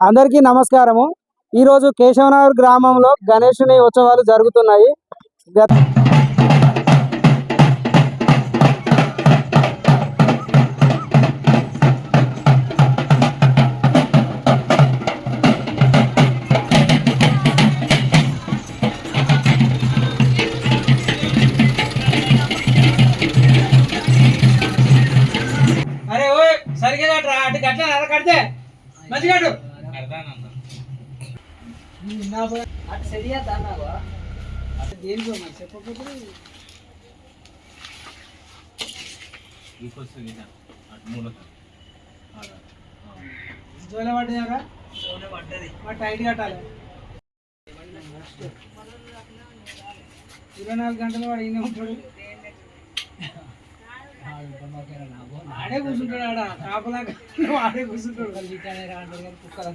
అందరికీ నమస్కారము. ఈరోజు కేశవనగర్ గ్రామంలో గణేషుని ఉత్సవాలు జరుగుతున్నాయి. గత జోల పడ్డారా పడ్డది. మరి టైట్ కట్టాలి. ఇరవై నాలుగు గంటలు వాడు ఈయన ఉంటాడు. ఆడే కూర్చుంటాడు ఆడ. కాపలా ఆడే కూర్చుంటాడు. కుక్కల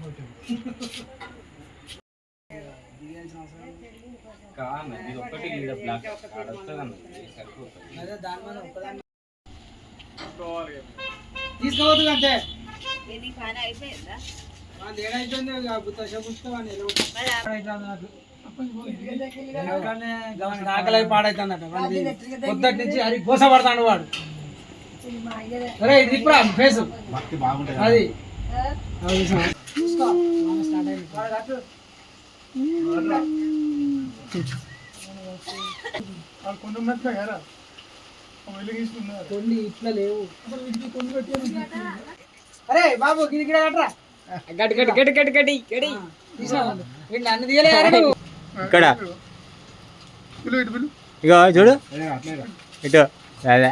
అదే దాని మీద ఒక్కదాన్ని తీసుకోవద్దు అంతే వాళ్ళు ఏడైతుంది గుత్త పుస్తకం ఆకలి పాడైతుందట. పొద్దుటి నుంచి అది గోస పడతాడు వాడు అరే ఇది ఇప్పుడు ఫేస్. అది. స్టార్ట్ అయింది. కొన్ని ఇట్లా లేవు. అరే బాబు గిడ గడి గడి గడి తీయలే ఇక్కడ. ఇగో చూడు. ఇటు అదే.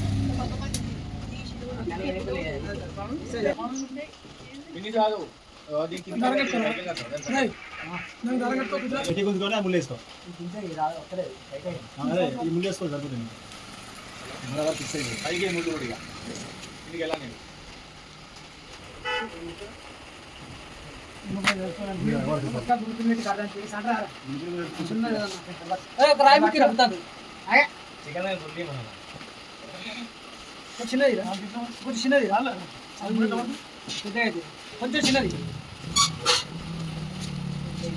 ఎందుకన్నా ఆ బెండ కొనుకొచ్చిన పడకరా ఇప్పుడు చూపిస్తా మా ఏ శ్రీకాంత్ ఇట్లారా ఏయ్, కారా. కనబడుతుంది ఏయ్, ఒక రాయి ముక్కి రప్పుతాను. ఆగే. కొంచెం చిన్నది రా. కొంచెం చిన్నది రా. అది పెద్దగా అయితే. కొంచెం చిన్నది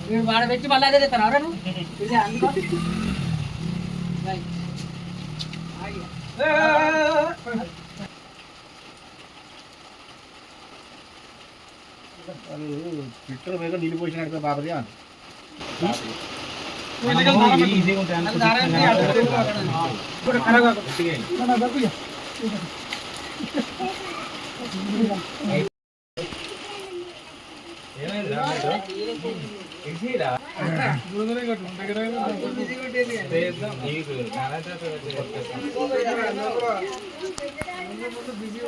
వీడు వాడ పెట్టి మళ్ళీ అదే తెస్తాను ఎవరా నువ్వు ఇదే అందుకో రైట్. ఆగి. ఏ, ఏ, ఏ, ఏ, ఏ. ఫిల్టర్ మీద నీళ్ళు పోసినట్టు బాబది అని నాకు దారం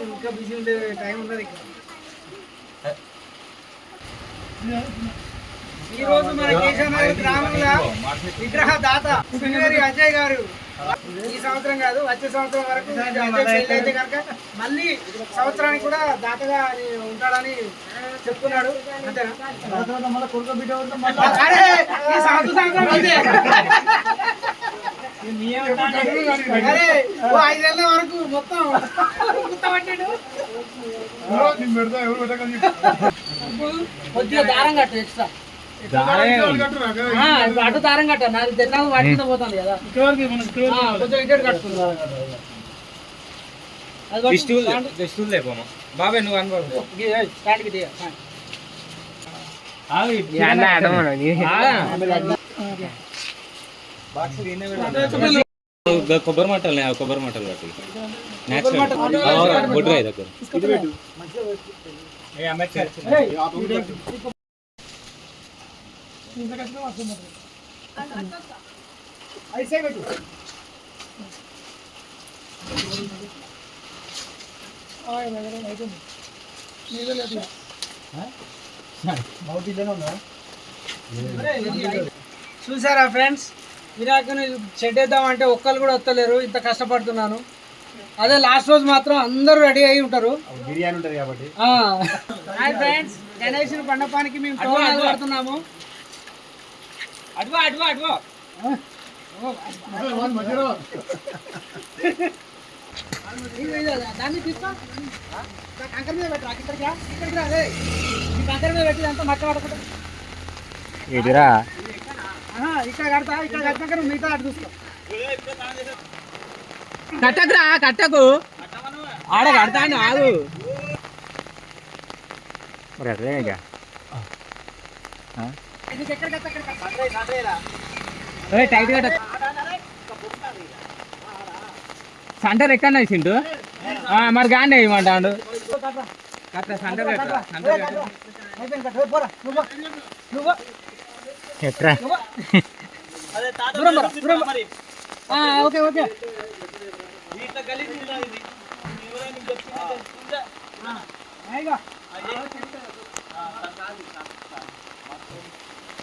ఇంకా బిజీ ఉండే టైం ఉన్నది. ఈ రోజు మన కేశవనగర్ గ్రామంలో విగ్రహ దాత సింగేరి అజయ్ గారు ఈ సంవత్సరం కాదు వచ్చే సంవత్సరం వరకు అయితే కనుక మళ్ళీ సంవత్సరానికి కూడా దాతగా ఉంటాడని చెప్తున్నాడు ఐదేళ్ళ వరకు మొత్తం కొద్దిగా దారం కట్టు ఎక్స్ట్రా అటు దారం కట్ట నాది తెల్లాము వాటి కింద పోతుంది కదా. కొంచెం ఇటు కట్టుకుంది. బాబాయ్ నువ్వు స్టాండ్కి దిగ. కొబ్బరి మట్టలు కొబ్బరి కొబ్బరి మట్టలు, నేచురల్ బొడ్డు రా దగ్గర ఏయ్, ఐసే పెట్టు మౌత్ ఇల్లేనే ఉందా చూసారా ఫ్రెండ్స్? వినాయకుని షెడ్ వేద్దామంటే ఒక్కరు కూడా వస్తలేరు. ఇంత కష్టపడుతున్నాను. అదే లాస్ట్ రోజు మాత్రం అందరూ రెడీ అయి ఉంటారు. బిర్యానీ ఉంటుంది కాబట్టి. ఫ్రెండ్స్. గణేష్ పండపానికి మేము పడుతున్నాము అడ్వా అడ్వా అడ్వా. దాన్ని తీసుకో కంకర మీద పెట్టరా ఇక్కడికి రా, ఇక్కడికి రా రే. ఈ కంకర మీద పెట్టి అంతా మక్క పడకుండా ఇటురా ఆహా, ఇక్కడ కడతా ఇక్కడ కట్టినాక నువ్వు మిగతా అటు చూసుకో. కట్టకురా కట్టకు. ఆడ కడతాను ఆగు. మరి ఇక ఇది ఎక్కడ కట్ట అక్కడ కట్ట. టైట్ కట్ట సెంటర్ ఎక్కడ చింటూ మరి గాండి ఇవ్వమంటాడు కట్ట సెంటర్ కట్ట సెంటర్ కట్ట అయిపోయింది కట్ట. ఏ, పోరా నువ్వు పో. నువ్వు పో. ఎట్రా ఓకే ఓకే ఆ, అయిగా. దాని దాని కట్టరా? దాని గురించి ఏ,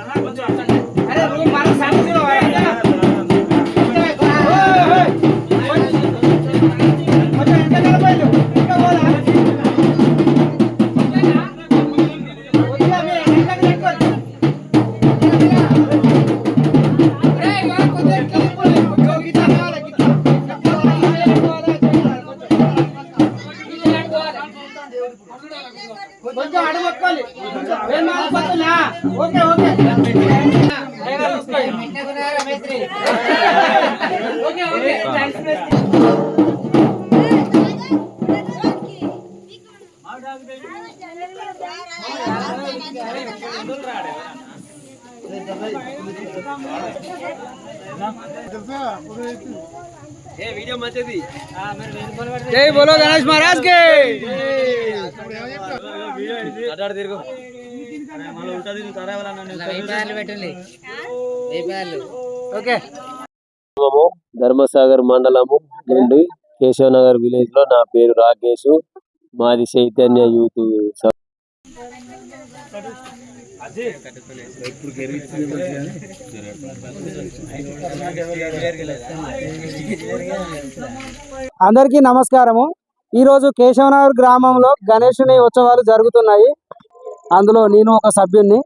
జై బోలో గణేష్ మహారాజ్కి. ఓకే. గ్రామము ధర్మసాగర్ మండలము నుండి కేశవనగర్ విలేజ్లో నా పేరు రాకేష్. మాది చైతన్య యూత్ స- అందరికీ నమస్కారము. ఈరోజు కేశవనగర్ గ్రామంలో గణేషుని ఉత్సవాలు జరుగుతున్నాయి. అందులో నేను ఒక సభ్యుణ్ణి.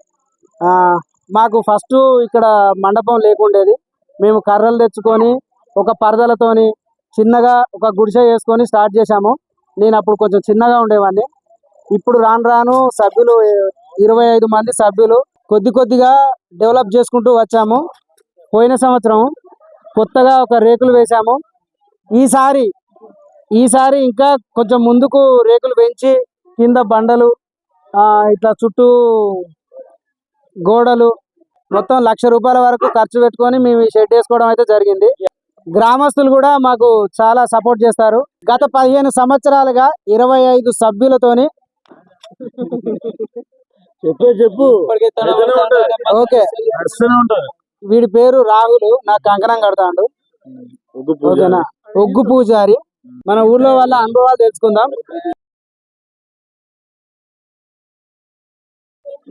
ఆ, మాకు ఫస్ట్ ఇక్కడ మండపం లేకుండేది. మేము కర్రలు తెచ్చుకొని ఒక పరదలతోని చిన్నగా ఒక గుడిసె వేసుకొని స్టార్ట్ చేశాము. నేను అప్పుడు కొంచెం చిన్నగా ఉండేవాడిని. ఇప్పుడు రాను రాను సభ్యులు ఇరవై ఐదు మంది సభ్యులు కొద్ది కొద్దిగా డెవలప్ చేసుకుంటూ వచ్చాము. పోయిన సంవత్సరం కొత్తగా ఒక రేకులు వేశాము. ఈసారి ఈసారి ఇంకా కొంచెం ముందుకు రేకులు పెంచి కింద బండలు ఆ, ఇట్లా చుట్టూ గోడలు మొత్తం లక్ష రూపాయల వరకు ఖర్చు పెట్టుకొని మేము ఈ షెడ్ వేసుకోవడం అయితే జరిగింది. గ్రామస్తులు కూడా మాకు చాలా సపోర్ట్ చేస్తారు. గత పదిహేను సంవత్సరాలుగా ఇరవై ఐదు సభ్యులతోని చెప్పే చెప్పు. ఓకే. వీడి పేరు రాహుల్. నాకు కంకణం కడతాడు. ఓకేనా? ఒగ్గు పూజారి. మన ఊర్లో వాళ్ళ అనుభవాలు తెలుసుకుందాం.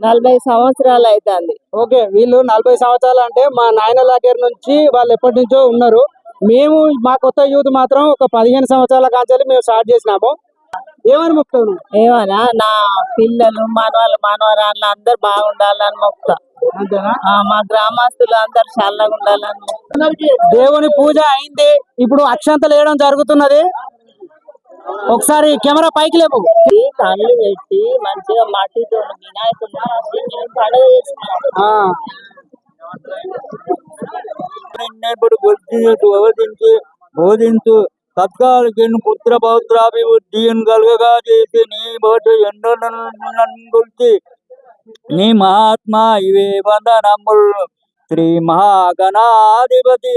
నలభై సంవత్సరాలు అవుతుంది ఓకే వీళ్ళు నలభై సంవత్సరాలు అంటే మా నాయన దగ్గర నుంచి వాళ్ళు ఎప్పటి నుంచో ఉన్నారు. మేము మా కొత్త యూత్ మాత్రం ఒక పదిహేను సంవత్సరాల కాంచాలి మేము స్టార్ట్ చేసినాము. ఏమని మొక్కుతావు? ఏమన్నా? నా పిల్లలు మనవాళ్ళు మనవరాళ్ళు అందరు బాగుండాలని మొక్కుతా. మా గ్రామస్తులు అందరు చల్లగా ఉండాలని. దేవుని పూజ అయింది. ఇప్పుడు అక్షంతలు వేయడం జరుగుతున్నది. ఒకసారి కెమెరా పైకి లేపు. కళ్ళు పెట్టి మంచిగా మట్టితో వినాయకుడు పండుగ చేసుకున్నాం గుర్తించు అవధించి బోధించు. తత్కాలకిన్ పుత్ర పౌత్రాభివృద్ధి కలుగగా చేసి నీ బోటు ఎన్నో గుర్తి నీ మహాత్మా ఇవే వందనముల్ శ్రీ మహాగణాధిపతి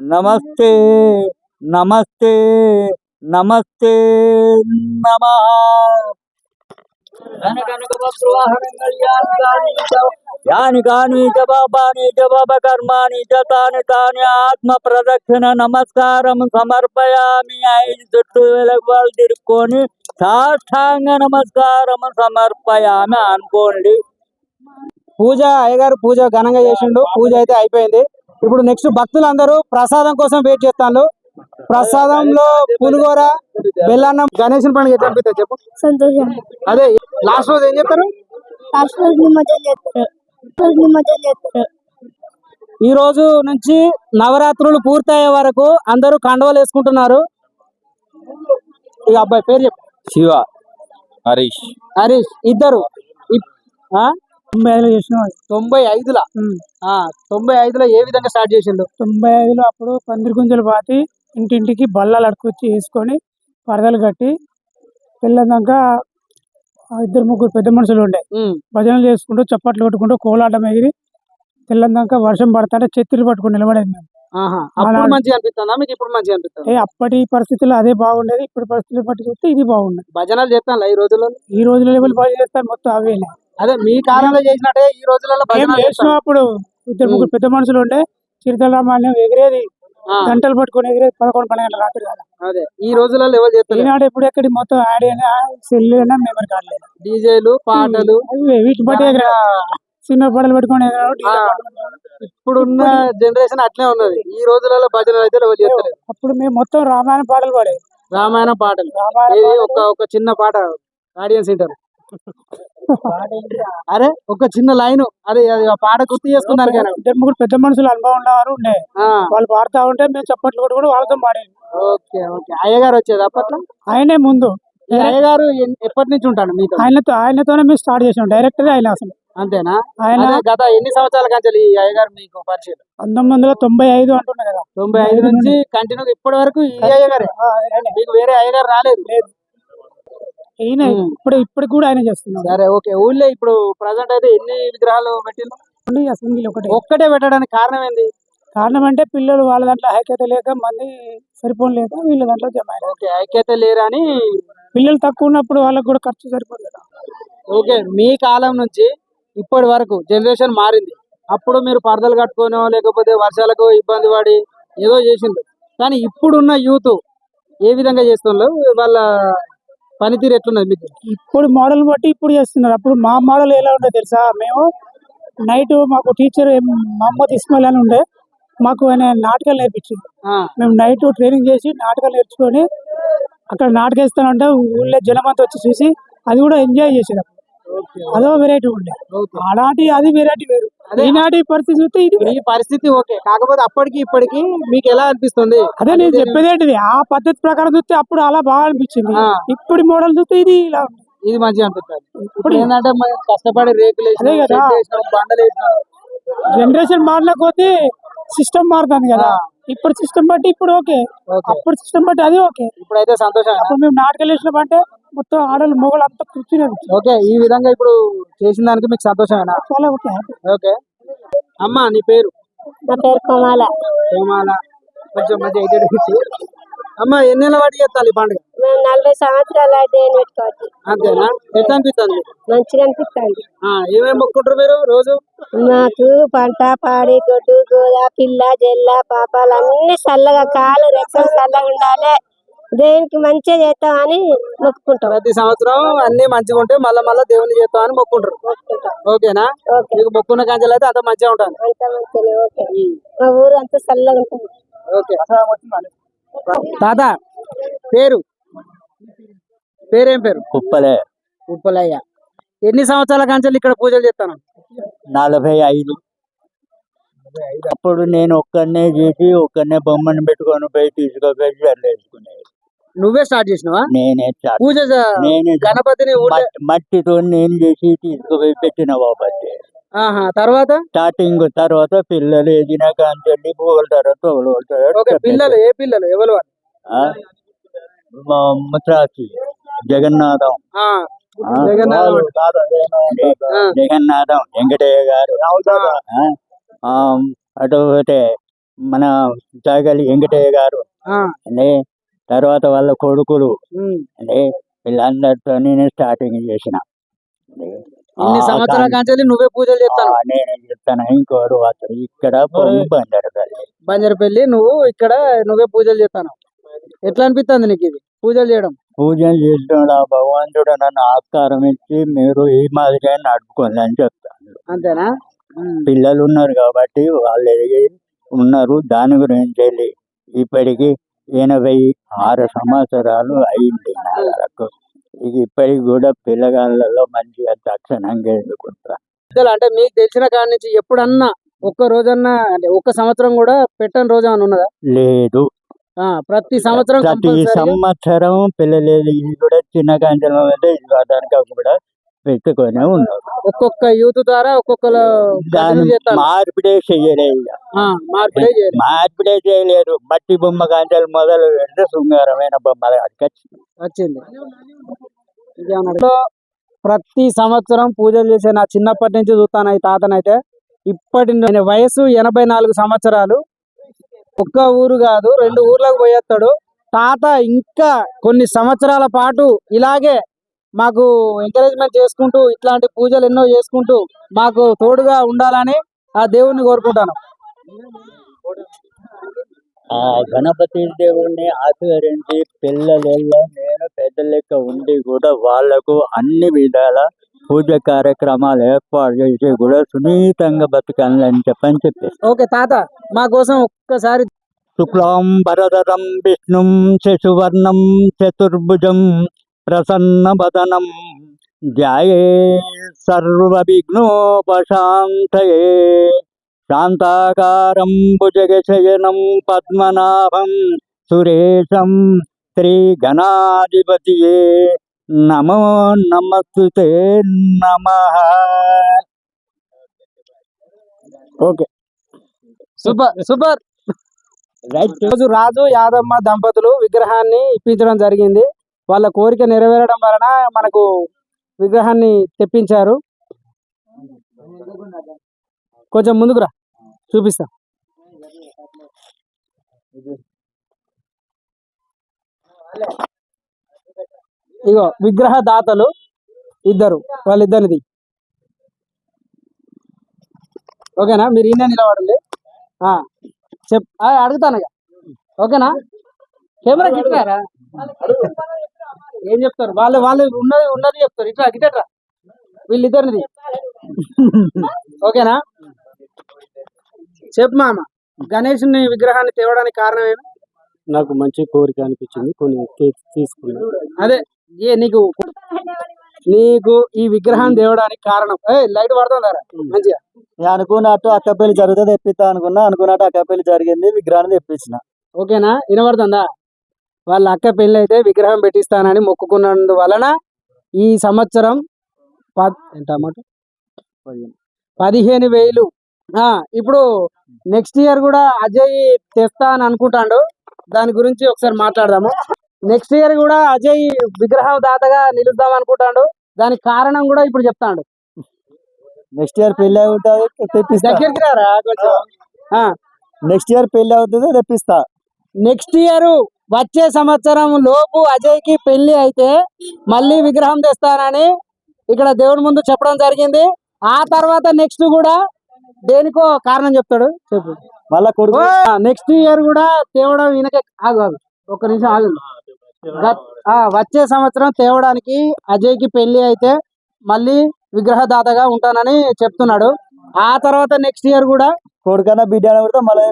నమస్తే నమస్తే నమస్తే నమ యాని కాని చ పాప కర్మాని చ తాని తాని ఆత్మ ప్రదక్షిణ నమస్కారం సమర్పయామి ఐదు చుట్టూ వెలగవాళ్ళు తిరుక్కొని సాష్టాంగ నమస్కారం సమర్పయామి అనుకోండి పూజ అయ్యగారు పూజ ఘనంగా చేసిండు పూజ అయితే అయిపోయింది ఇప్పుడు నెక్స్ట్ భక్తులందరూ ప్రసాదం కోసం వెయిట్ చేస్తాను ప్రసాదంలో పులిగోర బెల్లన్నం గణేశుని పండుగ ఎట్లా అనిపిస్తుంది చెప్పు? సంతోషం. అదే లాస్ట్ రోజు ఏం చెప్తారు లాస్ట్ రోజు నిమజ్జనం చేస్తారు రోజు నిమజ్జనం చేస్తారు ఈ రోజు నుంచి నవరాత్రులు పూర్తయ్యే వరకు అందరూ కండవలు వేసుకుంటున్నారు. ఈ అబ్బాయి పేరు చెప్పు. శివ హరీష్. హరీష్ ఇద్దరు. ఇప్- ఆ? తొంభై ఐదులా ఆ, తొంభై ఐదులో ఏ విధంగా స్టార్ట్ చేసిండు? తొంభై ఐదులో అప్పుడు పందిరి గుంజలు పాతి ఇంటింటికి బల్లాలు అడుకొచ్చి వేసుకొని పరదలు కట్టి తెల్లదాక ఇద్దరు ముగ్గురు పెద్ద మనుషులు ఉండే. భజనలు చేసుకుంటూ చప్పట్లు కొట్టుకుంటూ కోలాటం ఎగిరి తెల్లందాక వర్షం పడతాంటే చెత్తులు పట్టుకుని నిలబడేది మేము. అప్పటి పరిస్థితుల్లో అదే బాగుండేది ఇప్పుడు పరిస్థితులు బట్టి చూస్తే ఇది బాగుండేది. భజనలు చేస్తాను ఈ రోజుల్లో? ఈ రోజుల లెవెల్ బాగా చేస్తారు? మొత్తం అవే అదే మీ కాలంలో చేసినట్టే ఈ రోజులలో అప్పుడు? ఇద్దరు ముగ్గురు పెద్ద మనుషులు ఉండే చిరుతల రామాయణం ఎగిరేది. గంటలు పట్టుకొని ఎగిరేది పదకొండు పన్నెండు గంటల రాత్రి కాదు. అదే. ఈ రోజులలో ఎవరు చేస్తారు? ఈనాడు ఎప్పుడు ఎక్కడి మొత్తం అయినా సెల్ అయినా మెమరీ కార్డు లేదు డీజేలు పాటలు. వీటిని బట్టి ఎగరా చిన్న పడలు పెట్టుకొని. ఇప్పుడున్న జనరేషన్ అట్లే ఉన్నది. ఈ రోజులలో భజనలు అయితే ఎవరు చేస్తలేదు అప్పుడు మేము మొత్తం రామాయణ పాటలు పాడేది. రామాయణ పాటలు. ఒక ఒక చిన్న పాట ఆడియన్స్ వింటారు అరే ఒక చిన్న లైన్. అదే పాట గుర్తు చేసుకున్నారు కానీ ఇద్దరు ముగ్గురు పెద్ద మనుషులు అనుభవం ఉన్నవారు ఉండే. వాళ్ళు పాడుతా ఉంటే మేము చప్పట్లు కొట్టి కూడా వాళ్ళతో పాడేది. Okay okay. అయ్యగారు వచ్చేది అప్పట్లో? ఆయనే ముందు. అయ్యగారు ఎప్పటి నుంచి ఉంటాడు మీతో? ఆయనతో ఆయనతోనే మేము స్టార్ట్ చేసాం డైరెక్టర్ ఆయన అసలు. అంతేనా? ఆయన గత ఎన్ని సంవత్సరాల కంచెలు ఈ అయ్యగారు మీకు పరిచయం? పంతొమ్మిది వందల తొంభై ఐదు అంటున్నా కదా. తొంభై ఐదు నుంచి కంటిన్యూ ఇప్పటి వరకు ఈ అయ్యగారే. మీకు వేరే అయ్యగారు రాలేదు? ఈయన. ఇప్పుడు ఇప్పుడు కూడా ఆయన చేస్తున్నాం సరే ఓకే. ఊళ్ళో ఇప్పుడు ప్రజెంట్ అయితే ఎన్ని విగ్రహాలు సింగిల్ ఒకటే. ఒక్కటే పెట్టడానికి కారణం ఏంది? కారణం అంటే పిల్లలు వాళ్ళ దాంట్లో ఐక్యత లేక మంది సరిపోని లేక వీళ్ళ దాంట్లో జమ ఓకే ఐక్యత లేరని పిల్లలు తక్కువ ఉన్నప్పుడు వాళ్ళకి కూడా ఖర్చు సరిపోదు కదా. ఓకే మీ కాలం నుంచి ఇప్పటి వరకు జనరేషన్ మారింది. అప్పుడు మీరు పరదలు కట్టుకోనో లేకపోతే వర్షాలకు ఇబ్బంది పడి ఏదో చేసిండ్రు. కానీ ఇప్పుడున్న యూత్ ఏ విధంగా చేస్తుండ్రు? వాళ్ళ పనితీరు ఎట్లున్నది మీకు? ఇప్పుడు మోడల్ బట్టి ఇప్పుడు చేస్తున్నారు. అప్పుడు మా మోడల్ ఎలా ఉండే తెలుసా? మేము నైట్ మాకు టీచర్ మహమ్మద్ ఇస్మాయిల్ అని ఉండే. మాకు ఆయన నాటకాలు నేర్పించింది మేము నైట్ ట్రైనింగ్ చేసి నాటకాలు నేర్చుకొని అక్కడ నాటకం వేస్తానంటే ఊళ్ళో జనం అంతా వచ్చి చూసి అది కూడా ఎంజాయ్ చేసేది. అదో వెరైటీ ఉండే. అలాంటి అది వెరైటీ వేరు. ఈనాటి పరిస్థితి చూస్తే ఇది ఈ పరిస్థితి ఓకే. కాకపోతే అప్పటికి ఇప్పటికి మీకు ఎలా అనిపిస్తుంది? అదే నేను చెప్పేది ఏంటిది ఆ పద్ధతి ప్రకారం చూస్తే అప్పుడు అలా బాగా అనిపించింది. ఇప్పుడు మోడల్ చూస్తే ఇది ఇలా. ఇది మంచిగా అనిపిస్తుంది. ఇప్పుడు ఏంటంటే మనం కష్టపడి రేకులు బండలు. జనరేషన్ మారలేకపోతే సిస్టమ్ మారుతుంది కదా. ఇప్పుడు సిస్టమ్ బట్టి ఇప్పుడు ఓకే. అప్పుడు సిస్టమ్ బట్టి అది ఓకే. ఇప్పుడైతే సంతోషం అప్పుడు మేము నాటకాలు వేసినామంటే మొత్తం ఆడలు మొగలు అంతా కూర్చునేది ఓకే ఈ విధంగా ఇప్పుడు చేసిన దానికి మీకు సంతోషమేనా? చాలా ఓకే. ఓకే. అమ్మా నీ పేరు? నా పేరు కోమాల. కోమాల. కొంచెం మంచి ఎయిటెడ్ అమ్మా ఎన్ని వాటి చేస్తాను ఈ పండుగ? మేము నలభై సంవత్సరాలు అయితే పెట్టుకోవచ్చు అంతేనా? ఎట్లా అనిపిస్తుంది? మంచిగా అనిపిస్తుంది ఏమేమి మొక్కుంటారు మీరు రోజు? మాకు పంట పాడి గొడ్డు గోద పిల్ల జల్ల పాపాలు అన్ని చల్లగా కాలు రెక్కలు చల్లగా ఉండాలి. దేవునికి మంచిగా చేస్తామని మొక్కుకుంటాం. ప్రతి సంవత్సరం అన్ని మంచిగా ఉంటే మళ్ళీ మళ్ళీ దేవుని చేస్తామని మొక్కుంటారు. ఓకేనా? ఓకే. మీకు మొక్కున్న కంచెలు అయితే అంత మంచిగా ఉంటుంది అంత మంచిగా ఓకే. మా ఊరు అంతా చల్లగా ఉంటుంది. ఓకే. తాత పేరు? పేరేం పేరు? కుప్పలే. ఉప్పలయ్య ఎన్ని సంవత్సరాల కంచెలు ఇక్కడ పూజలు చేస్తాను? నలభై ఐదు. అప్పుడు నేను ఒక్కనే చేసి ఒక్కనే బొమ్మను పెట్టుకొని పోయి తీసుకుపోయి వేసుకునేది. నువ్వే స్టార్ట్ చేసినావా? నేనే పూజ నేనే గణపతిని మట్టితో నేను చేసి తీసుకుపోయి పెట్టిన బాబద్దే ఆహా తర్వాత? స్టార్టింగ్ తర్వాత పిల్లలు ఎదిన కాంచెల్లి పోగలుగుతారు తోలుతారు ఓకే పిల్లలు ఏ పిల్లలు? ఎవరు ముత్రాసి జగన్నాథం. జగన్నాథం. వెంకటయ్య గారు. అటు పోతే మన జాగలి వెంకటయ్య గారు. అంటే తర్వాత వాళ్ళ కొడుకులు. అంటే వీళ్ళందరితో నేను స్టార్టింగ్ చేసిన. ఇన్ని సంవత్సరాల నువ్వే పూజలు చేస్తాను. నేనే చెప్తాను ఇంకోరు అతను ఇక్కడ పొంగు బందరపల్లి బంజరపల్లి నువ్వు ఇక్కడ నువ్వే పూజలు చేస్తాను. ఎట్లా అనిపిస్తుంది నీకు ఇది పూజలు చేయడం? పూజలు చేసిన ఆ భగవంతుడు నన్ను ఆస్కారం ఇచ్చి మీరు ఈ మాదిరిగా నడుపుకోండి అని చెప్తాను అంతేనా. పిల్లలు ఉన్నారు కాబట్టి వాళ్ళు ఎదిగి ఉన్నారు. దాని గురించి వెళ్ళి ఇప్పటికి ఎనభై ఆరు సంవత్సరాలు అయింది నా వరకు ఇక ఇప్పటికి కూడా పిల్లగాళ్ళలో మంచిగా తక్షణంగా ఎదుర్కొంటా అంటే మీకు తెలిసిన కాడి నుంచి ఎప్పుడన్నా ఒక్క రోజన్నా అంటే ఒక్క సంవత్సరం కూడా పెట్టని రోజు అని ఉన్నదా? లేదు. ప్రతి సంవత్సరం ప్రతి సంవత్సరం పిల్లలు కూడా చిన్న కాంచలం అయితే దానికి కూడా పెట్టుకొని ఉన్నారు. ఒక్కొక్క యూత్ ద్వారా చేస్తారు. మార్పిడే చేయరు మార్పిడే చేయలేరు. మట్టి బొమ్మ కాంటలు మొదలు పెడితే శృంగారమైన అక్కచ్చి వచ్చింది? ప్రతి సంవత్సరం పూజలు చేసే నా చిన్నప్పటి నుంచి చూస్తాను ఈ తాతనైతే. ఇప్పటి వయసు ఎనభై నాలుగు సంవత్సరాలు. ఒక్క ఊరు కాదు రెండు ఊర్లకు పోయేస్తాడు. తాత ఇంకా కొన్ని సంవత్సరాల పాటు ఇలాగే మాకు ఎంకరేజ్మెంట్ చేసుకుంటూ ఇట్లాంటి పూజలు ఎన్నో చేసుకుంటూ మాకు తోడుగా ఉండాలని ఆ దేవుణ్ణి కోరుకుంటాను. ఆ గణపతి దేవుణ్ణి ఆశీర్వదించి పిల్లలలో నేను పెద్ద లెక్క ఉండి కూడా వాళ్ళకు అన్ని విధాల పూజ కార్యక్రమాలు ఏర్పాటు చేసి కూడా సునీతంగా బతకాలని చెప్పని చెప్పేసి ఓకే తాత మా కోసం ఒక్కసారి శుక్లాం వరదరం విష్ణుం శశువర్ణం చతుర్భుజం ప్రసన్నవదనం ధ్యాయే సర్వ విఘ్నోపశాంతయే శాంతాకారం భుజగశయనం పద్మనాభం సురేశం శ్రీ గణాధిపతియే నమో నమస్తుతే నమ. ఓకే. Super super. రైట్. రోజు రాజు యాదమ్మ దంపతులు విగ్రహాన్ని ఇప్పించడం జరిగింది. వాళ్ళ కోరిక నెరవేరడం వలన మనకు విగ్రహాన్ని తెప్పించారు. కొంచెం ముందుకు రా. చూపిస్తా. ఇగో విగ్రహ దాతలు ఇద్దరు వాళ్ళిద్దరిది. ఓకేనా? మీరు ఈయన నిలబడండి. చెప్ అడుగుతాను. ఓకేనా? కెమెరా గిట్టారా ఏం చెప్తారు? వాళ్ళు వాళ్ళు ఉన్నది ఉన్నది చెప్తారు. ఇట్లా గిట్టరా వీళ్ళిద్దరిది ఓకేనా? చెప్పు మామ. గణేషుని విగ్రహాన్ని తేవడానికి కారణం ఏమి? నాకు మంచి కోరిక అనిపించింది. కొన్ని తీసుకున్నాను అదే ఏ నీకు నీకు ఈ విగ్రహం తేవడానికి కారణం. ఏ లైట్ పడుతుందా మంచిగా. నేను అనుకున్నట్టు అక్క పెళ్ళి జరిగితే తెప్పిస్తా అనుకున్నా. అనుకున్నట్టు అక్క పెళ్ళి జరిగింది విగ్రహాన్ని తెప్పించిన. ఓకేనా? వినబడుతుందా? వాళ్ళ అక్క పెళ్ళి అయితే విగ్రహం పెట్టిస్తానని మొక్కుకున్నందు వలన ఈ సంవత్సరం పద్ ఎంత అన్నమాట పదిహేను. వేలు. ఆ, ఇప్పుడు నెక్స్ట్ ఇయర్ కూడా అజయ్ తెస్తా అని అనుకుంటాడు దాని గురించి ఒకసారి మాట్లాడదాము. నెక్స్ట్ ఇయర్ కూడా అజయ్ విగ్రహం దాతగా నిలుద్దాం అనుకుంటాడు. దానికి కారణం కూడా ఇప్పుడు చెప్తాడు. నెక్స్ట్ ఇయర్ పెళ్ళి అవుతుంది దగ్గరికి రారా? కొంచెం. ఆ, నెక్స్ట్ ఇయర్ పెళ్ళి అవుతుంది తెప్పిస్తా. నెక్స్ట్ ఇయర్ వచ్చే సంవత్సరం లోపు అజయ్కి పెళ్ళి అయితే మళ్ళీ విగ్రహం తెస్తానని ఇక్కడ దేవుడి ముందు చెప్పడం జరిగింది. ఆ తర్వాత నెక్స్ట్ కూడా దేనికో కారణం చెప్తాడు. చెప్పు. మళ్ళా నెక్స్ట్ ఇయర్ కూడా తేవడం ఈయనకే ఆగు ఆగు. ఒక్క నిమిషం ఆగు గ- ఆ, వచ్చే సంవత్సరం తేవడానికి అజయ్కి పెళ్ళి అయితే మళ్ళీ విగ్రహదాతగా ఉంటానని చెప్తున్నాడు. ఆ తర్వాత నెక్స్ట్ ఇయర్ కూడా కొడుకన్నా బిడ్డ కూడా మళ్ళీ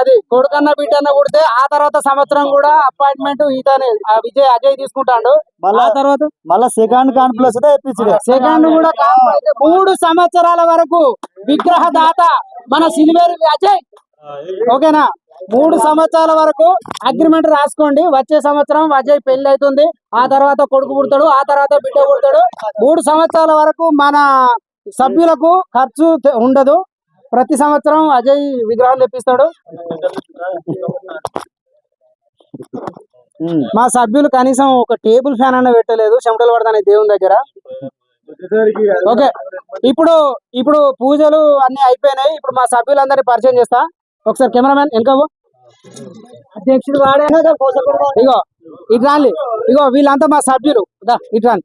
అది కొడుకన్న బిడ్డన్న పుడితే ఆ తర్వాత సంవత్సరం కూడా అపాయింట్మెంట్ ఈతనే ఆ విజయ్ అజయ్ తీసుకుంటాడు. మళ్ళా ఆ తర్వాత మళ్ళా సెకండ్ తెప్పించడు సెకండ్ కూడా మూడు సంవత్సరాల వరకు విగ్రహ దాత మన సిల్వేరు అజయ్ ఓకేనా? మూడు సంవత్సరాల వరకు అగ్రిమెంట్ రాసుకోండి. వచ్చే సంవత్సరం అజయ్ పెళ్ళి అవుతుంది ఆ తర్వాత కొడుకు పుడతాడు ఆ తర్వాత బిడ్డ పుడతాడు. మూడు సంవత్సరాల వరకు మన సభ్యులకు ఖర్చు ఉండదు. ప్రతి సంవత్సరం అజయ్ విగ్రహం తెప్పిస్తాడు. మా సభ్యులు కనీసం ఒక టేబుల్ ఫ్యాన్ అన్న పెట్టలేదు. చెమటలు పడతాయి దేవుని దగ్గర. ఓకే. ఇప్పుడు ఇప్పుడు పూజలు అన్ని అయిపోయినాయి. ఇప్పుడు మా సభ్యులందరినీ పరిచయం చేస్తా. ఒకసారి కెమెరామెన్ వెనకవు అధ్యక్షుడు వాడే. ఇగో ఇటు రాలి ఇగో వీళ్ళంతా మా సభ్యులు. ఇటు రాని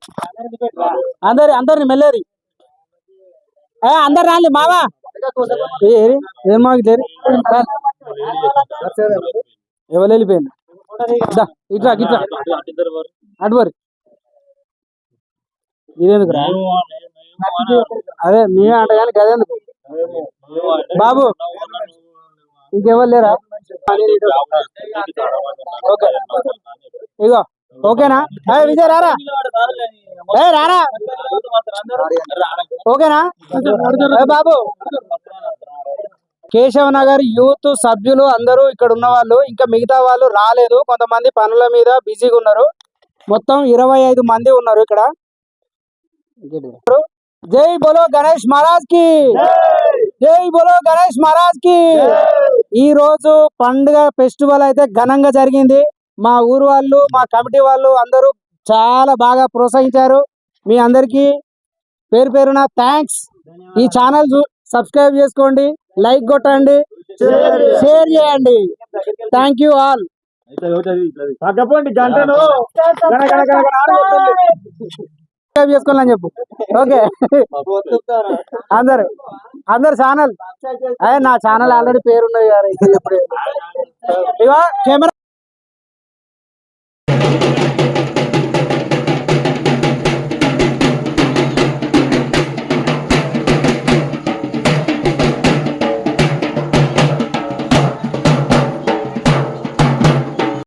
అందరి అందరిని మెల్లేరి. ఏ అందరు రాలి మావా. ఏరి? ఏం మాకు ఎవరు వెళ్ళిపోయింది దా ఇట్లా ఇట్లా అటువరి ఇదేందుకు రా? అదే మేమే అంట కానీ గదేందుకు బాబు ఇంకెవరు లేరా? ఓకే. ఇగో ఓకేనా? ఏ విజయ్ రారా? ఏ రారా? ఓకేనా? బాబు. కేశవ్ నగర్ యూత్ సభ్యులు అందరూ ఇక్కడ ఉన్న వాళ్ళు ఇంకా మిగతా వాళ్ళు రాలేదు. కొంతమంది పనుల మీద బిజీగా ఉన్నారు. మొత్తం ఇరవై ఐదు మంది ఉన్నారు ఇక్కడ. జై బోలో గణేష్ మహారాజ్కి జై బోలో గణేష్ మహారాజ్కి ఈ రోజు పండుగ ఫెస్టివల్ అయితే ఘనంగా జరిగింది. మా ఊరు వాళ్ళు మా కమిటీ వాళ్ళు అందరూ చాలా బాగా ప్రోత్సహించారు. మీ అందరికీ పేరు పేరున థ్యాంక్స్ ఈ ఛానల్ సబ్స్క్రైబ్ చేసుకోండి లైక్ కొట్టండి షేర్ చేయండి. Thank you all. తగ్గపోండి గంటను. సబ్స్క్రైబ్ చేసుకోవాలని చెప్పు. ఓకే అందరు అందరు ఛానల్. అదే నా ఛానల్ ఆల్రెడీ పేరున్నది గారు ఇప్పుడు ఇగో కెమెరా